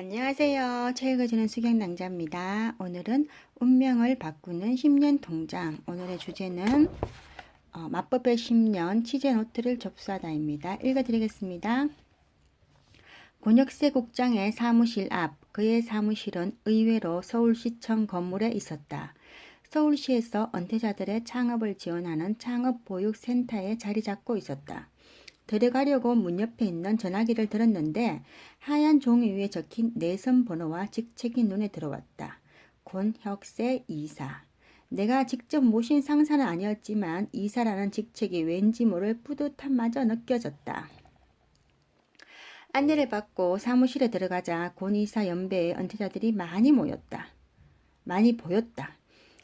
안녕하세요. 책 읽어주는 수경낭자입니다. 오늘은 운명을 바꾸는 10년 통장. 오늘의 주제는 어, 맞법의 10년 취재 노트를 접수하다입니다. 읽어드리겠습니다. 권역세 국장의 사무실 앞, 그의 사무실은 의외로 서울시청 건물에 있었다. 서울시에서 은퇴자들의 창업을 지원하는 창업보육센터에 자리 잡고 있었다. 들어가려고 문 옆에 있는 전화기를 들었는데 하얀 종이 위에 적힌 내선 번호와 직책이 눈에 들어왔다. 권혁세 이사. 내가 직접 모신 상사는 아니었지만 이사라는 직책이 왠지 모를 뿌듯함마저 느껴졌다. 안내를 받고 사무실에 들어가자 권 이사 연배의 은퇴자들이 많이 모였다. 많이 보였다.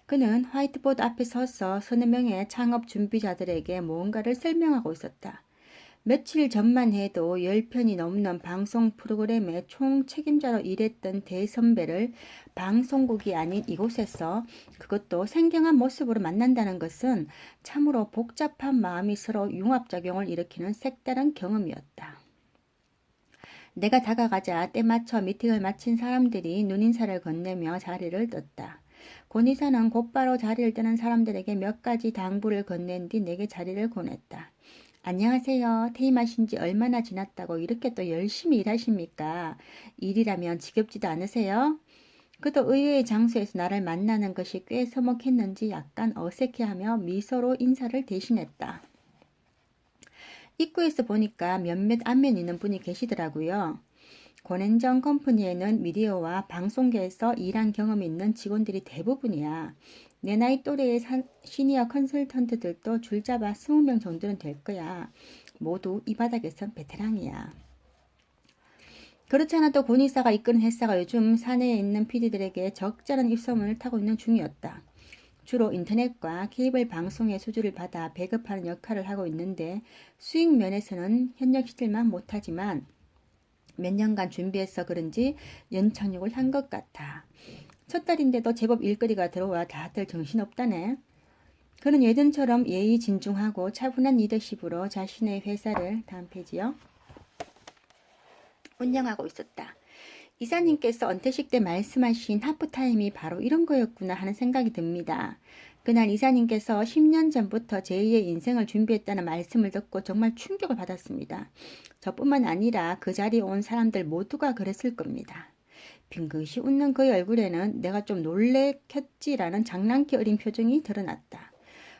그는 화이트보드 앞에 서서 서너 명의 창업 준비자들에게 무언가를 설명하고 있었다. 며칠 전만 해도 10편이 넘는 방송 프로그램의 총 책임자로 일했던 대선배를 방송국이 아닌 이곳에서 그것도 생경한 모습으로 만난다는 것은 참으로 복잡한 마음이 서로 융합작용을 일으키는 색다른 경험이었다. 내가 다가가자 때맞춰 미팅을 마친 사람들이 눈인사를 건네며 자리를 떴다. 권이사는 곧바로 자리를 뜨는 사람들에게 몇 가지 당부를 건넨 뒤 내게 자리를 권했다. 안녕하세요. 퇴임하신 지 얼마나 지났다고 이렇게 또 열심히 일하십니까? 일이라면 지겹지도 않으세요? 그도 의외의 장소에서 나를 만나는 것이 꽤 서먹했는지 약간 어색해하며 미소로 인사를 대신했다. 입구에서 보니까 몇몇 안면 있는 분이 계시더라고요. 권앤정 컴퍼니에는 미디어와 방송계에서 일한 경험이 있는 직원들이 대부분이야. 내 나이 또래의 시니어 컨설턴트들도 줄잡아 20명 정도는 될 거야. 모두 이 바닥에선 베테랑이야. 그렇잖아도 권이사가 이끄는 회사가 요즘 사내에 있는 PD들에게 적잖은 입소문을 타고 있는 중이었다. 주로 인터넷과 케이블 방송의 수주를 받아 배급하는 역할을 하고 있는데 수익 면에서는 현역 시들만 못하지만 몇 년간 준비해서 그런지 연착륙을 한 것 같아. 첫 달인데도 제법 일거리가 들어와 다들 정신없다네. 그는 예전처럼 예의 진중하고 차분한 리더십으로 자신의 회사를 다음 페이지요. 운영하고 있었다. 이사님께서 은퇴식 때 말씀하신 하프타임이 바로 이런 거였구나 하는 생각이 듭니다. 그날 이사님께서 10년 전부터 제2의 인생을 준비했다는 말씀을 듣고 정말 충격을 받았습니다. 저뿐만 아니라 그 자리에 온 사람들 모두가 그랬을 겁니다. 빙긋이 웃는 그의 얼굴에는 내가 좀 놀래켰지라는 장난기 어린 표정이 드러났다.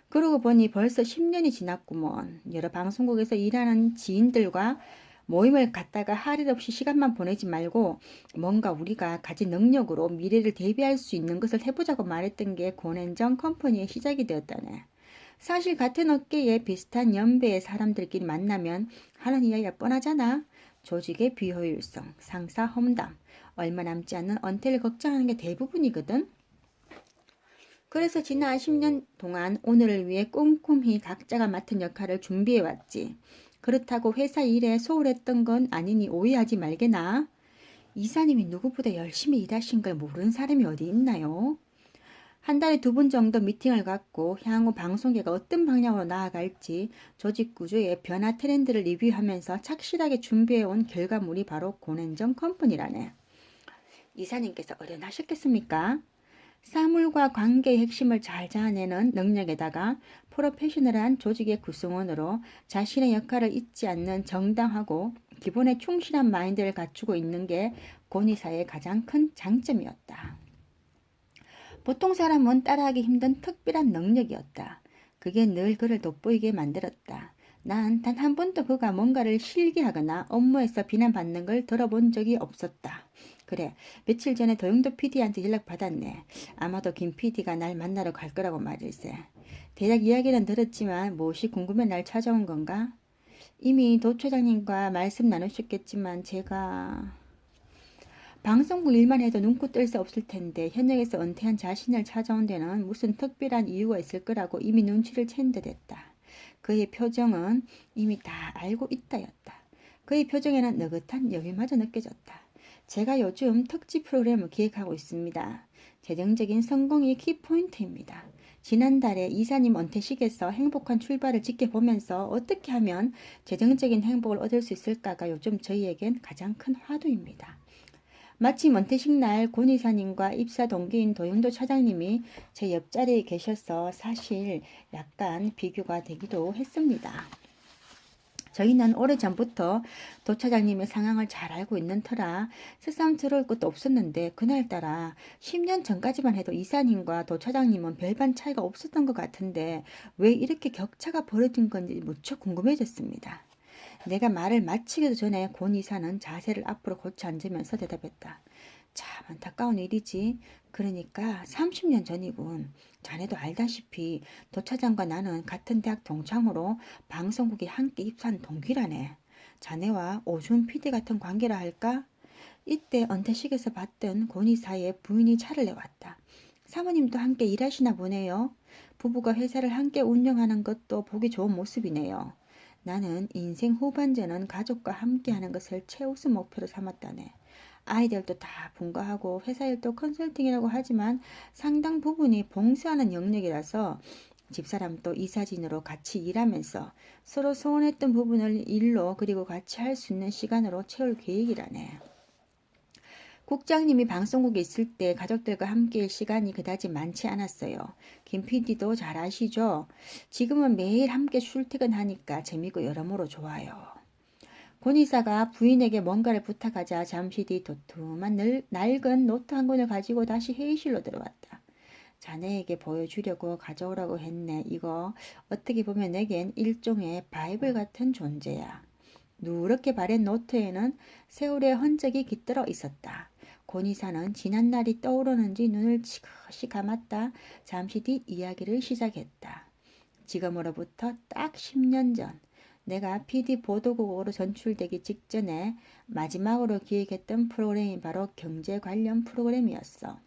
그러고 보니 벌써 10년이 지났구먼. 여러 방송국에서 일하는 지인들과 모임을 갖다가 할 일 없이 시간만 보내지 말고 뭔가 우리가 가진 능력으로 미래를 대비할 수 있는 것을 해보자고 말했던 게 고nen정 컴퍼니의 시작이 되었다네. 사실 같은 어깨에 비슷한 연배의 사람들끼리 만나면 하는 이야기가 뻔하잖아. 조직의 비효율성, 상사 험담, 얼마 남지 않은 언태를 걱정하는 게 대부분이거든. 그래서 지난 10년 동안 오늘을 위해 꼼꼼히 각자가 맡은 역할을 준비해 왔지. 그렇다고 회사 일에 소홀했던 건 아니니 오해하지 말게나. 이사님이 누구보다 열심히 일하신 걸 모르는 사람이 어디 있나요? 한 달에 두 번 정도 미팅을 갖고 향후 방송계가 어떤 방향으로 나아갈지 조직 구조의 변화 트렌드를 리뷰하면서 착실하게 준비해온 결과물이 바로 고nen정 컴퍼니라네. 이사님께서 어련하셨겠습니까? 사물과 관계의 핵심을 잘 잡아내는 능력에다가 프로페셔널한 조직의 구성원으로 자신의 역할을 잊지 않는 정당하고 기본에 충실한 마인드를 갖추고 있는 게 권위사의 가장 큰 장점이었다. 보통 사람은 따라하기 힘든 특별한 능력이었다. 그게 늘 그를 돋보이게 만들었다. 난 단 한 번도 그가 뭔가를 실기하거나 업무에서 비난받는 걸 들어본 적이 없었다. 그래, 며칠 전에 도영도 PD한테 연락 받았네. 아마도 김 PD가 날 만나러 갈 거라고 말일세. 대략 이야기는 들었지만 무엇이 궁금해 날 찾아온 건가? 이미 도 처장님과 말씀 나누셨겠지만 제가 방송국 일만 해도 눈코 뜰 수 없을 텐데 현역에서 은퇴한 자신을 찾아온 데는 무슨 특별한 이유가 있을 거라고 이미 눈치를 챈 듯했다. 그의 표정은 이미 다 알고 있다였다. 그의 표정에는 느긋한 여유마저 느껴졌다. 제가 요즘 특집 프로그램을 기획하고 있습니다. 재정적인 성공이 키포인트입니다. 지난달에 이사님 은퇴식에서 행복한 출발을 지켜보면서 어떻게 하면 재정적인 행복을 얻을 수 있을까가 요즘 저희에겐 가장 큰 화두입니다. 마침 은퇴식 날 권 이사님과 입사 동기인 도영도 차장님이 제 옆자리에 계셔서 사실 약간 비교가 되기도 했습니다. 저희는 오래전부터 도 차장님의 상황을 잘 알고 있는 터라 새삼스러울 것도 없었는데 그날따라 10년 전까지만 해도 이사님과 도 차장님은 별반 차이가 없었던 것 같은데 왜 이렇게 격차가 벌어진 건지 무척 궁금해졌습니다. 내가 말을 마치기도 전에 권 이사는 자세를 앞으로 고쳐 앉으면서 대답했다. 참 안타까운 일이지. 그러니까 30년 전이군. 자네도 알다시피 도 차장과 나는 같은 대학 동창으로 방송국에 함께 입사한 동기라네. 자네와 오준 PD 같은 관계라 할까? 이때 은퇴식에서 봤던 권 이사의 부인이 차를 내왔다. 사모님도 함께 일하시나 보네요. 부부가 회사를 함께 운영하는 것도 보기 좋은 모습이네요. 나는 인생 후반전은 가족과 함께하는 것을 최우선 목표로 삼았다네. 아이들도 다 분가하고 회사 일도 컨설팅이라고 하지만 상당 부분이 봉사하는 영역이라서 집사람도 이사진으로 같이 일하면서 서로 소원했던 부분을 일로 그리고 같이 할 수 있는 시간으로 채울 계획이라네. 국장님이 방송국에 있을 때 가족들과 함께일 시간이 그다지 많지 않았어요. 김 PD도 잘 아시죠? 지금은 매일 함께 출퇴근하니까 재미고 여러모로 좋아요. 권 이사가 부인에게 뭔가를 부탁하자 잠시 뒤 도톰한 늘, 낡은 노트 한 권을 가지고 다시 회의실로 들어왔다. 자네에게 보여주려고 가져오라고 했네. 이거 어떻게 보면 내겐 일종의 바이블 같은 존재야. 누렇게 바랜 노트에는 세월의 흔적이 깃들어 있었다. 권이사는 지난 날이 떠오르는지 눈을 지그시 감았다. 잠시 뒤 이야기를 시작했다. 지금으로부터 딱 10년 전 내가 PD 보도국으로 전출되기 직전에 마지막으로 기획했던 프로그램이 바로 경제 관련 프로그램이었어.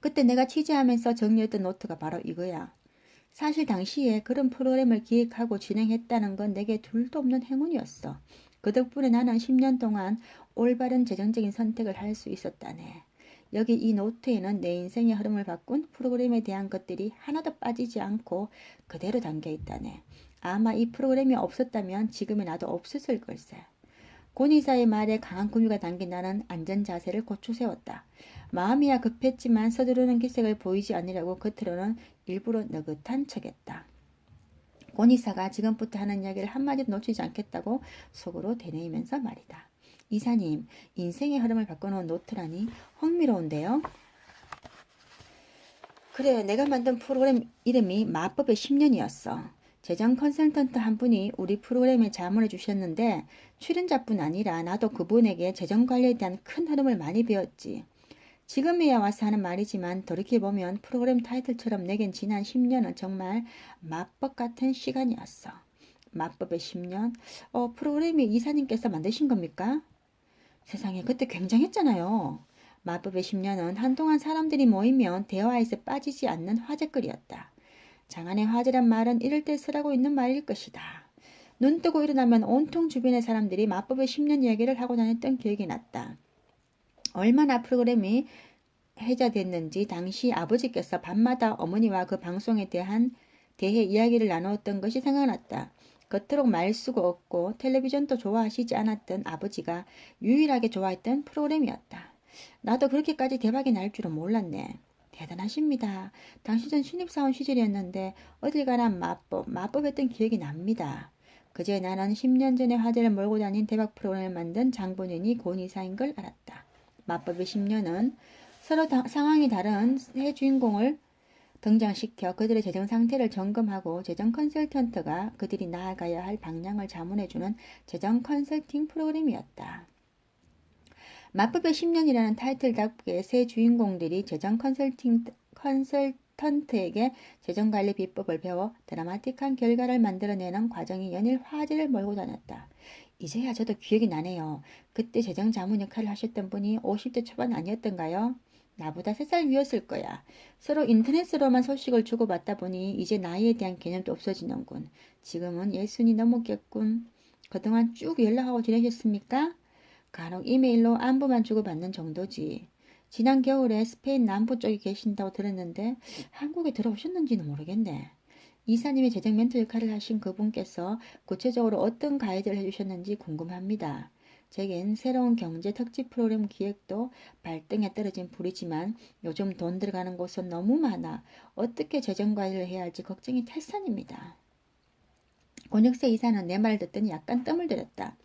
그때 내가 취재하면서 정리했던 노트가 바로 이거야. 사실 당시에 그런 프로그램을 기획하고 진행했다는 건 내게 둘도 없는 행운이었어. 그 덕분에 나는 10년 동안 올바른 재정적인 선택을 할 수 있었다네. 여기 이 노트에는 내 인생의 흐름을 바꾼 프로그램에 대한 것들이 하나도 빠지지 않고 그대로 담겨 있다네. 아마 이 프로그램이 없었다면 지금의 나도 없었을 걸세. 고니사의 말에 강한 구미가 담긴 나는 안전 자세를 고쳐 세웠다. 마음이야 급했지만 서두르는 기색을 보이지 않으려고 겉으로는 일부러 느긋한 척했다. 고니사가 지금부터 하는 이야기를 한마디도 놓치지 않겠다고 속으로 되뇌이면서 말이다. 이사님, 인생의 흐름을 바꿔놓은 노트라니 흥미로운데요. 그래, 내가 만든 프로그램 이름이 마법의 10년이었어. 재정 컨설턴트 한 분이 우리 프로그램에 자문해 주셨는데 출연자뿐 아니라 나도 그분에게 재정 관리에 대한 큰 흐름을 많이 배웠지. 지금에야 와서 하는 말이지만 돌이켜보면 프로그램 타이틀처럼 내겐 지난 10년은 정말 마법 같은 시간이었어. 마법의 10년? 어, 프로그램이 이사님께서 만드신 겁니까? 세상에 그때 굉장했잖아요. 마법의 10년은 한동안 사람들이 모이면 대화에서 빠지지 않는 화제거리였다. 장안의 화제란 말은 이럴 때 쓰라고 있는 말일 것이다. 눈 뜨고 일어나면 온통 주변의 사람들이 마법의 10년 이야기를 하고 다녔던 기억이 났다. 얼마나 프로그램이 해자됐는지 당시 아버지께서 밤마다 어머니와 그 방송에 대한 대해 이야기를 나누었던 것이 생각났다. 겉으로 말수가 없고 텔레비전도 좋아하시지 않았던 아버지가 유일하게 좋아했던 프로그램이었다. 나도 그렇게까지 대박이 날 줄은 몰랐네. 대단하십니다. 당시 전 신입사원 시절이었는데 어딜 가나 마법, 마법했던 기억이 납니다. 그제 나는 10년 전에 화제를 몰고 다닌 대박 프로그램을 만든 장본인이 고니사인 걸 알았다. 마법의 10년은 서로 다, 상황이 다른 세 주인공을 등장시켜 그들의 재정 상태를 점검하고 재정 컨설턴트가 그들이 나아가야 할 방향을 자문해주는 재정 컨설팅 프로그램이었다. 마법의 10년이라는 타이틀답게 세 주인공들이 재정 컨설팅, 컨설턴트에게 재정관리 비법을 배워 드라마틱한 결과를 만들어내는 과정이 연일 화제를 몰고 다녔다. 이제야 저도 기억이 나네요. 그때 재정 자문 역할을 하셨던 분이 50대 초반 아니었던가요? 나보다 3살 위였을 거야. 서로 인터넷으로만 소식을 주고받다 보니 이제 나이에 대한 개념도 없어지는군. 지금은 예순이 넘었겠군. 그동안 쭉 연락하고 지내셨습니까? 간혹 이메일로 안부만 주고받는 정도지. 지난 겨울에 스페인 남부 쪽에 계신다고 들었는데 한국에 들어오셨는지는 모르겠네. 이사님의 재정 멘토 역할을 하신 그분께서 구체적으로 어떤 가이드를 해주셨는지 궁금합니다. 제겐 새로운 경제 특집 프로그램 기획도 발등에 떨어진 불이지만 요즘 돈 들어가는 곳은 너무 많아 어떻게 재정 관리를 해야 할지 걱정이 탈산입니다. 권혁세 이사는 내 말을 듣더니 약간 뜸을 들였다.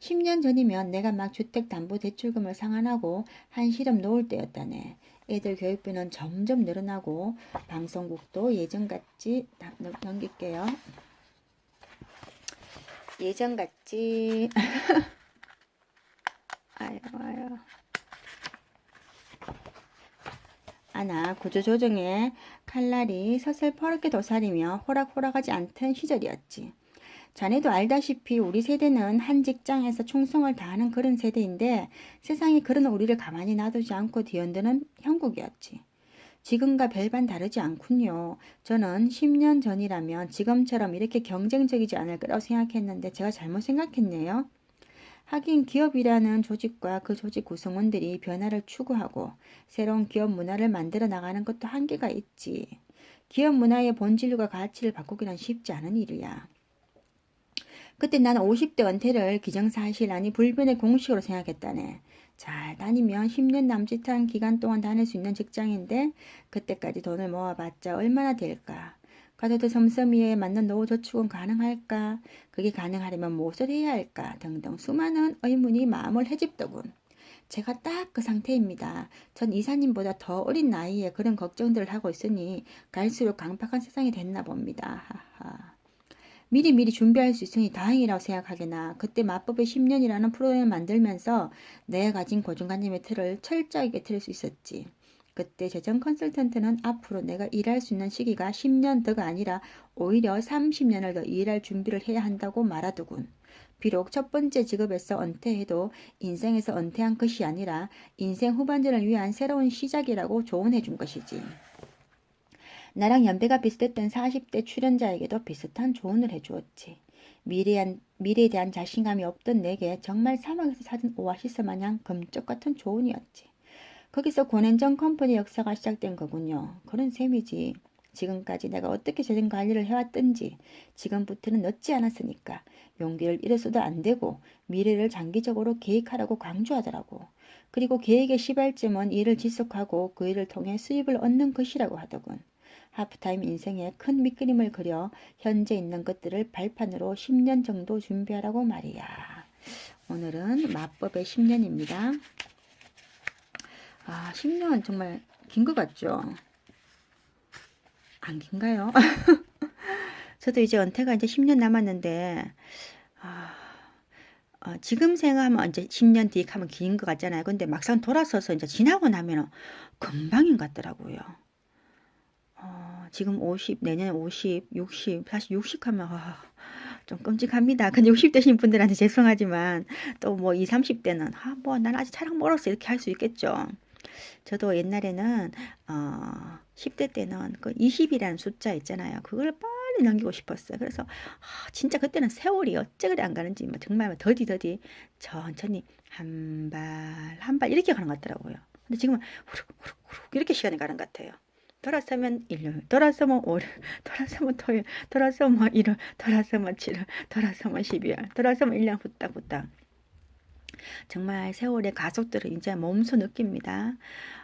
10년 전이면 내가 막 주택담보대출금을 상환하고 한 시름 놓을 때였다네. 애들 교육비는 점점 늘어나고 방송국도 예전같이 넘길게요. 예전같이 아유 아유 아나 구조조정에 칼날이 서슬퍼렇게 도사리며 호락호락하지 않던 시절이었지. 자네도 알다시피 우리 세대는 한 직장에서 충성을 다하는 그런 세대인데 세상이 그런 우리를 가만히 놔두지 않고 뒤흔드는 형국이었지. 지금과 별반 다르지 않군요. 저는 10년 전이라면 지금처럼 이렇게 경쟁적이지 않을 거라고 생각했는데 제가 잘못 생각했네요. 하긴 기업이라는 조직과 그 조직 구성원들이 변화를 추구하고 새로운 기업 문화를 만들어 나가는 것도 한계가 있지. 기업 문화의 본질과 가치를 바꾸기란 쉽지 않은 일이야. 그때 나는 50대 은퇴를 기정사실 아니 불변의 공식으로 생각했다네. 잘 다니면 10년 남짓한 기간 동안 다닐 수 있는 직장인데 그때까지 돈을 모아봤자 얼마나 될까? 가족들 섬섬이에 맞는 노후 저축은 가능할까? 그게 가능하려면 무엇을 해야 할까? 등등 수많은 의문이 마음을 헤집더군. 제가 딱 그 상태입니다. 전 이사님보다 더 어린 나이에 그런 걱정들을 하고 있으니 갈수록 강팍한 세상이 됐나 봅니다. 하하. 미리 미리 준비할 수 있으니 다행이라고 생각하게나 그때 마법의 10년이라는 프로그램을 만들면서 내가 가진 고정관념의 틀을 철저하게 깨뜨릴 수 있었지. 그때 재정 컨설턴트는 앞으로 내가 일할 수 있는 시기가 10년 더가 아니라 오히려 30년을 더 일할 준비를 해야 한다고 말하더군. 비록 첫 번째 직업에서 은퇴해도 인생에서 은퇴한 것이 아니라 인생 후반전을 위한 새로운 시작이라고 조언해 준 것이지. 나랑 연배가 비슷했던 40대 출연자에게도 비슷한 조언을 해주었지. 미래에, 미래에 대한 자신감이 없던 내게 정말 사막에서 찾은 오아시스 마냥 금쪽 같은 조언이었지. 거기서 권앤정 컴퍼니 역사가 시작된 거군요. 그런 셈이지. 지금까지 내가 어떻게 재정 관리를 해왔든지 지금부터는 늦지 않았으니까 용기를 잃어서도 안 되고 미래를 장기적으로 계획하라고 강조하더라고. 그리고 계획의 시발점은 일을 지속하고 그 일을 통해 수입을 얻는 것이라고 하더군. 하프타임 인생에 큰 밑그림을 그려 현재 있는 것들을 발판으로 10년 정도 준비하라고 말이야. 오늘은 마법의 10년입니다. 아, 10년 정말 긴 것 같죠? 안 긴가요? 저도 이제 은퇴가 이제 10년 남았는데, 아, 어, 지금 생각하면 이제 10년 뒤에 하면 긴 것 같잖아요. 근데 막상 돌아서서 이제 지나고 나면은 금방인 것 같더라고요. 어, 지금 50, 내년에 50, 60, 사실 60 하면, 아, 좀 끔찍합니다. 근데 60 되신 분들한테 죄송하지만, 또 뭐 20, 30대는, 아, 뭐, 난 아직 차랑 멀었어. 이렇게 할 수 있겠죠. 저도 옛날에는, 어, 10대 때는 그 20이라는 숫자 있잖아요. 그걸 빨리 넘기고 싶었어요. 그래서, 아, 진짜 그때는 세월이 어째 그리 안 가는지, 뭐 정말 더디 더디 천천히 한 발, 한 발 이렇게 가는 것 같더라고요. 근데 지금은 후룩, 후룩, 후룩 이렇게 시간이 가는 것 같아요. 돌아서면 일요일, 돌아서면 월요일, 돌아서면 토요일, 돌아서면 일요일, 돌아서면 칠일, 돌아서면 십이일, 돌아서면 일년 후딱 후딱. 정말 세월의 가속도를 이제 몸소 느낍니다.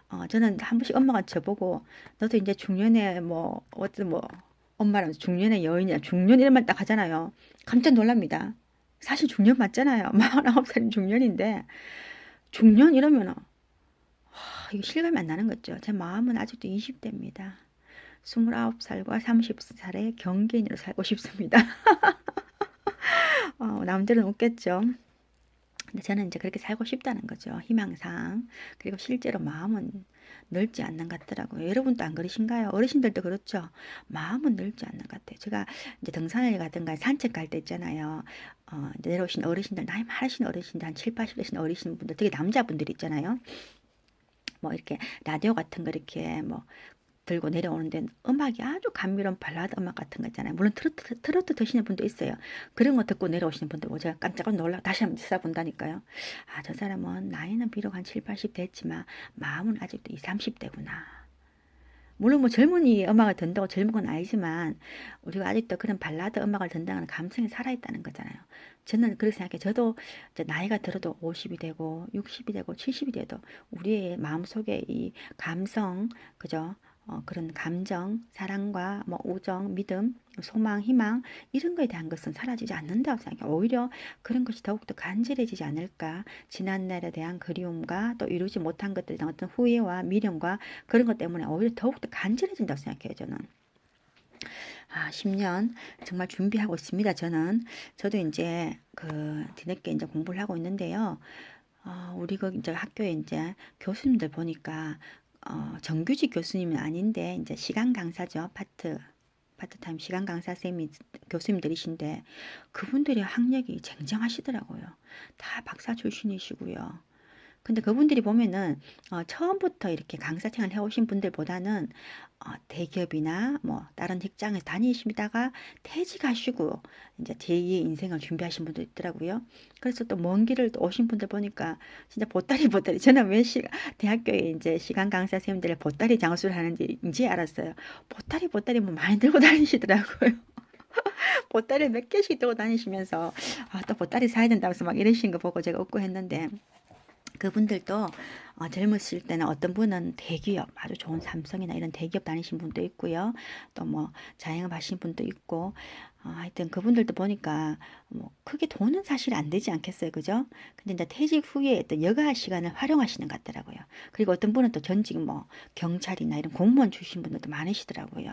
어, 저는 한 번씩 엄마가 저보고 너도 이제 중년에 뭐 어떤 뭐 엄마랑 중년의 여인이야 중년 이런 말 딱 하잖아요. 깜짝 놀랍니다. 사실 중년 맞잖아요. 49살인 중년인데 중년 이러면은 아, 이거 실감이 안 나는 거죠. 제 마음은 아직도 20대입니다. 29살과 30살의 경계인으로 살고 싶습니다. 어, 남들은 웃겠죠. 근데 저는 이제 그렇게 살고 싶다는 거죠. 희망상. 그리고 실제로 마음은 넓지 않는 것 같더라고요. 여러분도 안 그러신가요? 어르신들도 그렇죠. 마음은 넓지 않는 것 같아요. 제가 이제 등산을 가든가 산책 갈 때 있잖아요. 어, 내려오신 어르신들, 나이 많으신 어르신들, 한 7, 80 되신 어르신 분들, 되게 남자분들 있잖아요. 뭐 이렇게 라디오 같은 거 이렇게 뭐 들고 내려오는데 음악이 아주 감미로운 발라드 음악 같은 거 있잖아요. 물론 트로트, 트로트 드시는 분도 있어요. 그런 거 듣고 내려오시는 분들 뭐 제가 깜짝 놀라 다시 한번 찾아본다니까요. 아, 저 사람은 나이는 비록 한 7, 80 됐지만 마음은 아직도 20, 30대구나. 물론 뭐 젊은이 음악을 듣는다고 젊은 건 아니지만 우리가 아직도 그런 발라드 음악을 듣는다는 감성이 살아있다는 거잖아요. 저는 그렇게 생각해요. 저도 이제 나이가 들어도 50이 되고 60이 되고 70이 돼도 우리의 마음속에 이 감성, 그죠? 어, 그런 감정, 사랑과 뭐 우정, 믿음, 소망, 희망 이런 거에 대한 것은 사라지지 않는다고 생각해요. 오히려 그런 것이 더욱더 간절해지지 않을까. 지난날에 대한 그리움과 또 이루지 못한 것들에 대한 어떤 후회와 미련과 그런 것 때문에 오히려 더욱더 간절해진다고 생각해요. 저는. 아, 10년 정말 준비하고 있습니다. 저는 저도 이제 그 뒤늦게 이제 공부를 하고 있는데요. 어, 우리 그 이제 학교에 이제 교수님들 보니까 어, 정규직 교수님은 아닌데 이제 시간 강사죠. 파트 파트타임 시간 강사 쌤이 교수님들이신데 그분들이 학력이 쟁쟁하시더라고요. 다 박사 출신이시고요. 근데 그분들이 보면은 어, 처음부터 이렇게 강사 생활 해오신 분들보다는 어, 대기업이나 뭐 다른 직장에 다니시다가 퇴직하시고 이제 제2의 인생을 준비하신 분도 있더라고요. 그래서 또 먼 길을 또 오신 분들 보니까 진짜 보따리 보따리 저는 왜 시, 대학교에 이제 시간 강사 선생님들 보따리 장수를 하는지 이제 알았어요. 보따리 보따리 뭐 많이 들고 다니시더라고요. 보따리 몇 개씩 들고 다니시면서 아, 또 보따리 사야 된다면서 막 이러신 거 보고 제가 웃고 했는데 그분들도 어, 젊으실 때는 어떤 분은 대기업 아주 좋은 삼성이나 이런 대기업 다니신 분도 있고요. 또 뭐 자영업 하신 분도 있고 어, 하여튼 그분들도 보니까 뭐 크게 돈은 사실 안 되지 않겠어요. 그죠? 근데 이제 퇴직 후에 또 여가 시간을 활용하시는 것 같더라고요. 그리고 어떤 분은 또 전직 뭐 경찰이나 이런 공무원 출신 분들도 많으시더라고요.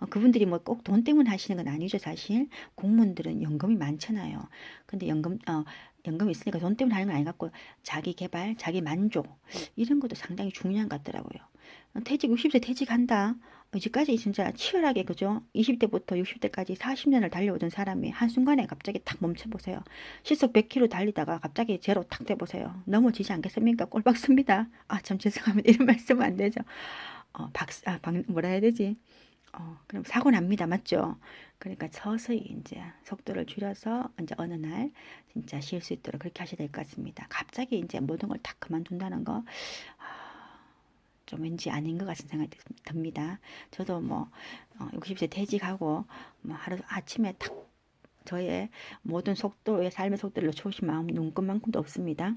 어, 그분들이 뭐 꼭 돈 때문에 하시는 건 아니죠, 사실. 공무원들은 연금이 많잖아요. 근데 연금, 어, 연금이 있으니까 돈 때문에 하는 건 아니 같고 자기 개발, 자기 만족 이런 것도 상당히 중요한 것 같더라고요. 어, 퇴직 60세 퇴직한다. 어, 이제까지 진짜 치열하게 그죠? 20대부터 60대까지 40년을 달려오던 사람이 한순간에 갑자기 탁 멈춰보세요. 시속 100km 달리다가 갑자기 제로 탁 돼보세요. 넘어지지 않겠습니까? 꼴박습니다. 아, 참 죄송합니다. 이런 말씀은 안 되죠. 어, 박, 아, 박, 뭐라 해야 되지? 어, 그럼 사고 납니다. 맞죠? 그러니까 서서히 이제 속도를 줄여서 이제 어느 날 진짜 쉴 수 있도록 그렇게 하셔야 될 것 같습니다. 갑자기 이제 모든 걸 다 그만둔다는 거, 아, 좀 왠지 아닌 것 같은 생각이 듭- 듭니다. 저도 뭐, 어, 60세 퇴직하고, 뭐 하루 아침에 탁 저의 모든 속도의 삶의 속도를 놓쳐오신 마음 눈꽃만큼도 없습니다.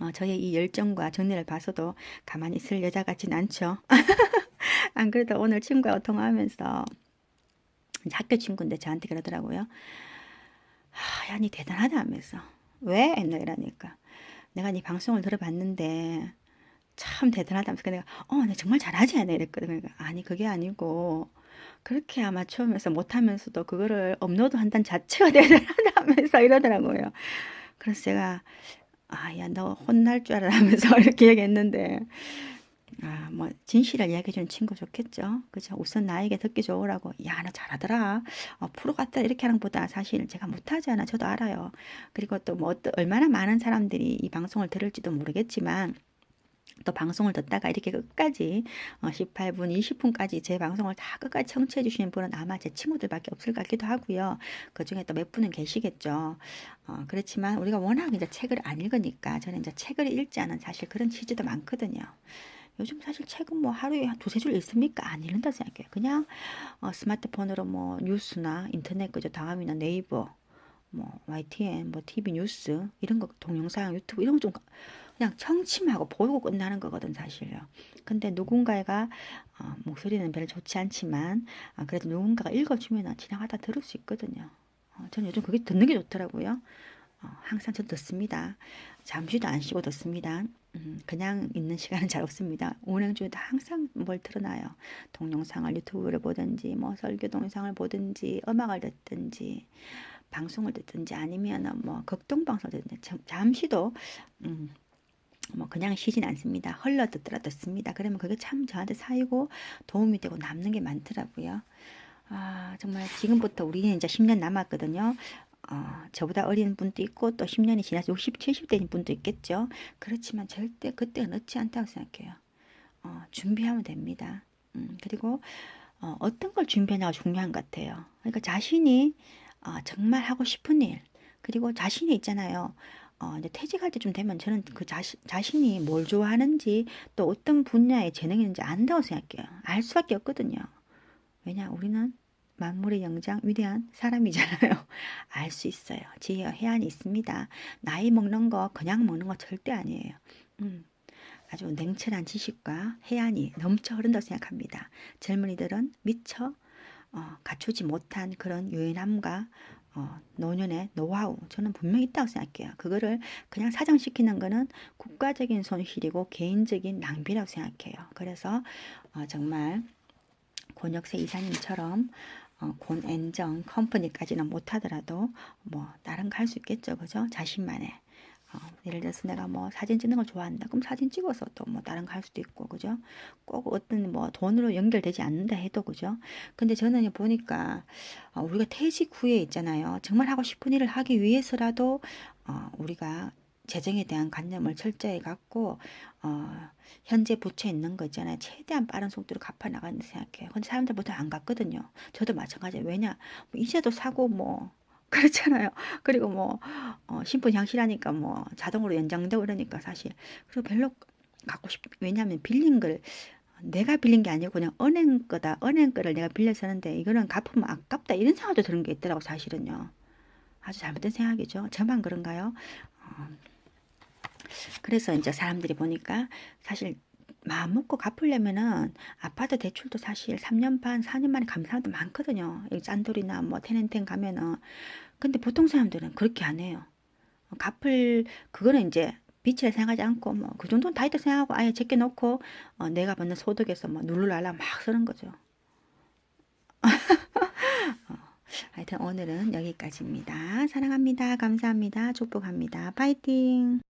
어, 저의 이 열정과 정리를 봐서도 가만히 있을 여자 같진 않죠. 안 그래도 오늘 친구하고 통화하면서 학교 친구인데 저한테 그러더라고요. 하, 야, 니 대단하다 하면서. 왜? 너 이러니까. 내가 네 방송을 들어봤는데 참 대단하다 면서. 내가 어, 내 정말 잘하지 않아? 이랬거든. 그러니까 아니, 그게 아니고 그렇게 아마추어면서 못하면서도 그거를 업로드 한다는 자체가 대단하다면서 이러더라고요. 그래서 제가 아, 야, 너 혼날 줄 알아면서 이렇게 얘기했는데 아, 뭐 진실을 이야기해주는 친구 좋겠죠. 그죠? 우선 나에게 듣기 좋으라고. 야, 너 잘하더라. 어, 프로 같다 이렇게 하는 것보다 사실 제가 못하잖아. 저도 알아요. 그리고 또뭐 얼마나 많은 사람들이 이 방송을 들을지도 모르겠지만 또 방송을 듣다가 이렇게 끝까지 어, 18분, 20분까지 제 방송을 다 끝까지 청취해 주시는 분은 아마 제 친구들밖에 없을 것 같기도 하고요. 그 중에 또 몇 분은 계시겠죠. 어, 그렇지만 우리가 워낙 이제 책을 안 읽으니까 저는 이제 책을 읽지 않은 사실 그런 취지도 많거든요. 요즘 사실 책은 뭐 하루에 한 두세 줄 읽습니까? 안 읽는다 생각해요. 그냥 어, 스마트폰으로 뭐 뉴스나 인터넷 그죠 다음이나 네이버 뭐 YTN 뭐 TV 뉴스 이런 거 동영상 유튜브 이런 거 좀 그냥 청취하고 보고 끝나는 거거든 사실요. 근데 누군가가 어, 목소리는 별로 좋지 않지만 아, 그래도 누군가가 읽어주면 지나가다 들을 수 있거든요. 어, 저는 요즘 그게 듣는 게 좋더라고요. 어, 항상 저 듣습니다. 잠시도 안 쉬고 듣습니다. 음, 그냥 있는 시간은 잘 없습니다. 운행 중에도 항상 뭘 틀어놔요. 동영상을 유튜브를 보든지 뭐 설교 동영상을 보든지 음악을 듣든지 방송을 듣든지 아니면 뭐 극동 방송을 듣든지 참- 잠시도 음, 뭐 그냥 쉬진 않습니다. 흘러 듣더라 듣습니다. 그러면 그게 참 저한테 사이고 도움이 되고 남는 게 많더라고요. 아, 정말 지금부터 우리는 이제 10년 남았거든요. 어, 저보다 어린 분도 있고 또 10년이 지나서 60, 70대인 분도 있겠죠. 그렇지만 절대 그때가 늦지 않다고 생각해요. 어, 준비하면 됩니다. 음, 그리고 어, 어떤 걸 준비하냐가 중요한 것 같아요. 그러니까 자신이 어, 정말 하고 싶은 일, 그리고 자신이 있잖아요. 어, 이제 퇴직할 때쯤 되면 저는 그 자신, 자신이 뭘 좋아하는지 또 어떤 분야에 재능이 있는지 안다고 생각해요. 알 수밖에 없거든요. 왜냐, 우리는 만물의 영장 위대한 사람이잖아요. 알 수 있어요. 지혜와 해안이 있습니다. 나이 먹는 거 그냥 먹는 거 절대 아니에요. 음, 아주 냉철한 지식과 해안이 넘쳐 흐른다고 생각합니다. 젊은이들은 미처 어, 갖추지 못한 그런 유연함과 어, 노년의 노하우 저는 분명히 있다고 생각해요. 그거를 그냥 사정시키는 거는 국가적인 손실이고 개인적인 낭비라고 생각해요. 그래서 어, 정말 권역세 이사님처럼 어, 곤엔정 컴퍼니까지는 못하더라도 뭐 다른 거 할 수 있겠죠, 그죠? 자신만의 어, 예를 들어서 내가 뭐 사진 찍는 걸 좋아한다. 그럼 사진 찍어서 또 뭐 다른 거 할 수도 있고, 그죠? 꼭 어떤 뭐 돈으로 연결되지 않는다 해도, 그죠? 근데 저는 보니까 어, 우리가 퇴직 후에 있잖아요. 정말 하고 싶은 일을 하기 위해서라도 어, 우리가 재정에 대한 관념을 철저히 갖고 어, 현재 부채 있는 거 있잖아요. 최대한 빠른 속도로 갚아 나가는 생각해요. 근데 사람들 보통 안 갚거든요. 저도 마찬가지예요. 왜냐? 뭐 이자도 사고 뭐 그렇잖아요. 그리고 뭐 어, 신분 향실하니까 뭐 자동으로 연장되고 그러니까 사실 그리고 별로 갖고 싶 왜냐하면 빌린 걸 내가 빌린 게 아니고 그냥 은행 거다 은행 거를 내가 빌려 쓰는데 이거는 갚으면 아깝다 이런 생각도 드는 게 있더라고 사실은요. 아주 잘못된 생각이죠. 저만 그런가요? 어, 그래서 이제 사람들이 보니까 사실 마음 먹고 갚으려면은 아파트 대출도 사실 3년 반, 4년 만에 갚는 사람도 많거든요. 여기 짠돌이나 뭐 테넨텐 가면은. 근데 보통 사람들은 그렇게 안 해요. 갚을 그거는 이제 빚이라 생각하지 않고 뭐 그 정도는 다 있다 생각하고 아예 제껴놓고 어, 내가 받는 소득에서 뭐 누르랄라 막 쓰는 거죠. 어, 하여튼 오늘은 여기까지입니다. 사랑합니다. 감사합니다. 축복합니다. 파이팅!